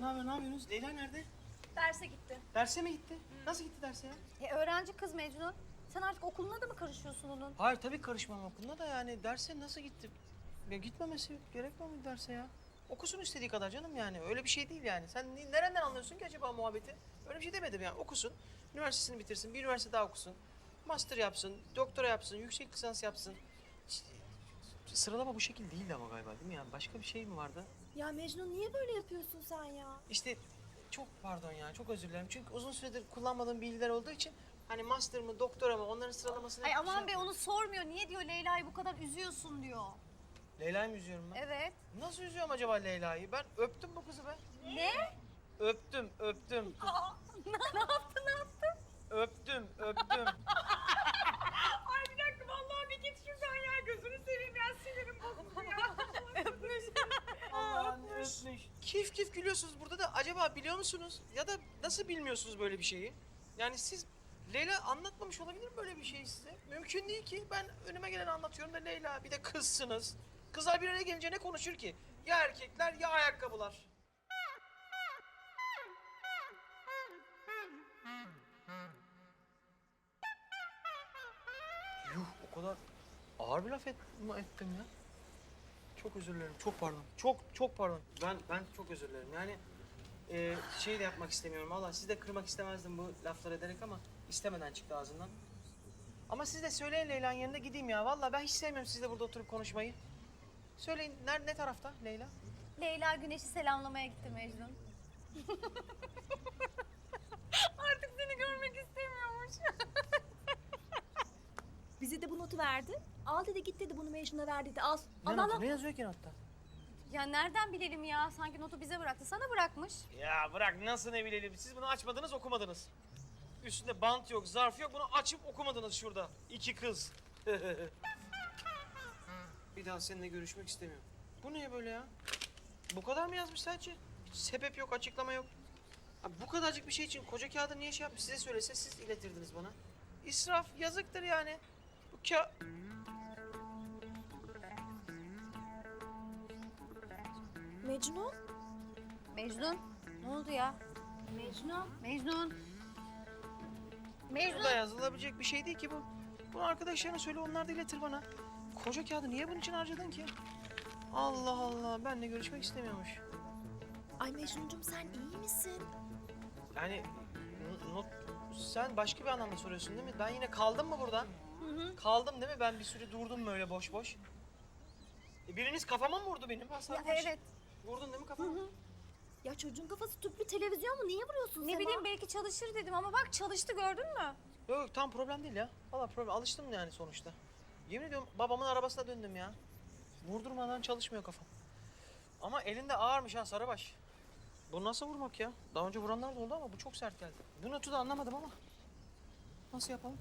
ne haber, ne yapıyorsunuz? Leyla nerede? Derse gitti. Derse mi gitti? Nasıl gitti derse ya? E, öğrenci kız Mecnun. Sen artık okuluna da mı karışıyorsun onun? Hayır tabii karışmam okuluna da yani derse nasıl gitti? Ya gitmemesi gerekmiyor mu derse ya? Okusun istediği kadar canım yani. Öyle bir şey değil yani. Sen ni- nereden anlıyorsun ki acaba muhabbeti? Öyle bir şey demedim yani. Okusun, üniversitesini bitirsin, bir üniversite daha okusun. Master yapsın, doktora yapsın, yüksek lisans yapsın. Sıralama bu şekil değildi ama galiba değil mi yani? Başka bir şey mi vardı? Ya Mecnun niye böyle yapıyorsun sen ya? İşte çok pardon ya, çok özür dilerim. Çünkü uzun süredir kullanmadığım bilgiler olduğu için hani master mı, doktora mı onların sıralamasını... Ay aman be onu sormuyor. Niye diyor Leyla'yı bu kadar üzüyorsun diyor. Leyla'yı mı üzüyorum ben? Evet. Nasıl üzüyorum acaba Leyla'yı? Ben öptüm bu kızı be. Ne? Öptüm, öptüm. ne yaptı ne yaptı? öptüm, öptüm. Ay bir dakika vallahi bir git şuradan ya gözünü seveyim ya sinirim bozuldu ya. Allah'ın Kif kif gülüyorsunuz burada da acaba biliyor musunuz? Ya da nasıl bilmiyorsunuz böyle bir şeyi? Yani siz Leyla anlatmamış olabilir mi böyle bir şey size? Mümkün değil ki. Ben önüme geleni anlatıyorum da Leyla bir de kızsınız. Kızlar bir araya gelince ne konuşur ki? Ya erkekler ya ayakkabılar. Yuh o kadar ağır bir laf et, ettim ya. Çok özür dilerim. Çok pardon. Çok çok pardon. Ben ben çok özür dilerim. Yani e, şey de yapmak istemiyorum. Valla sizi de kırmak istemezdim bu laflar ederek ama istemeden çıktı ağzından. Ama siz de söyleyin Leyla'nın yanında gideyim ya. Valla ben hiç sevmiyorum sizle burada oturup konuşmayı. Söyleyin nerede ne tarafta Leyla? Leyla Güneş'i selamlamaya gitti Mecnun. Artık seni görmek istemiyormuş. Bize de bu notu verdi. Al dedi git dedi bunu Mecnun'a ver dedi. Al. Ne, al al notu? al. ne yazıyor ki notta? Ya nereden bilelim ya? Sanki notu bize bıraktı. Sana bırakmış. Ya bırak nasıl ne bilelim. Siz bunu açmadınız okumadınız. Üstünde bant yok, zarf yok. Bunu açıp okumadınız şurada. İki kız. Bir daha seninle görüşmek istemiyorum. Bu ne böyle ya? Bu kadar mı yazmış sadece? Hiç sebep yok, açıklama yok. Abi bu kadarcık bir şey için koca kağıdı niye şey yapmış? Size söylese siz iletirdiniz bana. İsraf, yazıktır yani. Ka... Mecnun. Mecnun. Ne oldu ya? Mecnun. Mecnun. Mecnun. Bu da yazılabilecek bir şey değil ki bu. Bunu arkadaşlarına söyle onlar da iletir bana. Koca kağıdı niye bunun için harcadın ki? Allah Allah benle görüşmek istemiyormuş. Ay Mecnun'cum sen iyi misin? Yani not, sen başka bir anlamda soruyorsun değil mi? Ben yine kaldım mı burada? Kaldım değil mi? Ben bir süre durdum böyle boş boş. E, biriniz kafama mı vurdu benim? Ha, Ya, sarhoş. evet. Vurdun değil mi kafama? Ya çocuğun kafası tüplü televizyon mu? Niye vuruyorsun Ne Sema? bileyim belki çalışır dedim ama bak çalıştı gördün mü? Yok yok tam problem değil ya. Valla problem. Alıştım yani sonuçta. Yemin ediyorum babamın arabasına döndüm ya. Vurdurmadan çalışmıyor kafam. Ama elinde ağırmış ha Sarıbaş. Bu nasıl vurmak ya? Daha önce vuranlar da oldu ama bu çok sert geldi. Bu notu da anlamadım ama. Nasıl yapalım?